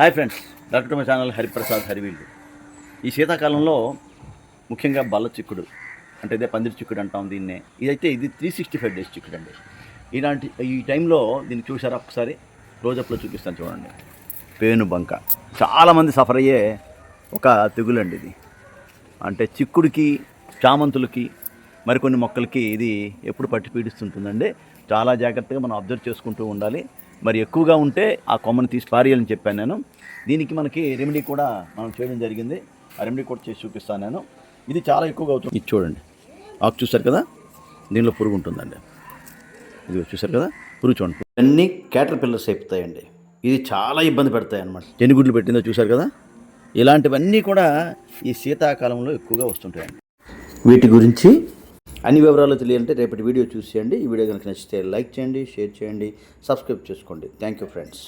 Hi friends doctor మా channel Hariprasad హరివీళ్ళు. ఈ శీతాకాలంలో ముఖ్యంగా బల్ల చిక్కుడు అంటే ఇదే పందిరి చిక్కుడు అంటాం దీన్నే. ఇదైతే ఇది త్రీ సిక్స్టీ ఫైవ్ డేస్ చిక్కుడు అండి. ఇలాంటి ఈ టైంలో దీన్ని చూసారా ఒకసారి? రోజప్లో చూపిస్తాను చూడండి. పేను బంక. చాలామంది సఫర్ అయ్యే ఒక తెగులండి ఇది. అంటే చిక్కుడికి చామంతులకి మరికొన్ని మొక్కలకి ఇది ఎప్పుడు పట్టి పీడిస్తుంటుందండి. చాలా జాగ్రత్తగా మనం అబ్జర్వ్ చేసుకుంటూ ఉండాలి. మరి ఎక్కువగా ఉంటే ఆ కొమ్మని తీసి పారేయాలని చెప్పాను నేను. దీనికి మనకి రెమెడీ కూడా మనం చేయడం జరిగింది. ఆ రెమెడీ కూడా చేసి చూపిస్తాను నేను. ఇది చాలా ఎక్కువగా అవుతుంది. ఇది చూడండి. ఆకు చూసారు కదా? దీనిలో పురుగు ఉంటుందండి. ఇది చూసారు కదా? పురుగు చూడండి. అన్నీ క్యాటర్ పిల్లర్స్ అయిపోతాయండి. ఇది చాలా ఇబ్బంది పెడతాయి అన్నమాట. ఎన్ని గుడ్లు పెట్టిందో చూసారు కదా? ఇలాంటివన్నీ కూడా ఈ శీతాకాలంలో ఎక్కువగా వస్తుంటాయండి. వీటి గురించి అన్ని వివరాలు తెలియాలంటే రేపటి వీడియో చూసేయండి. ఈ వీడియో కనుక నచ్చితే లైక్ చేయండి షేర్ చేయండి సబ్స్క్రైబ్ చేసుకోండి. Thank you friends.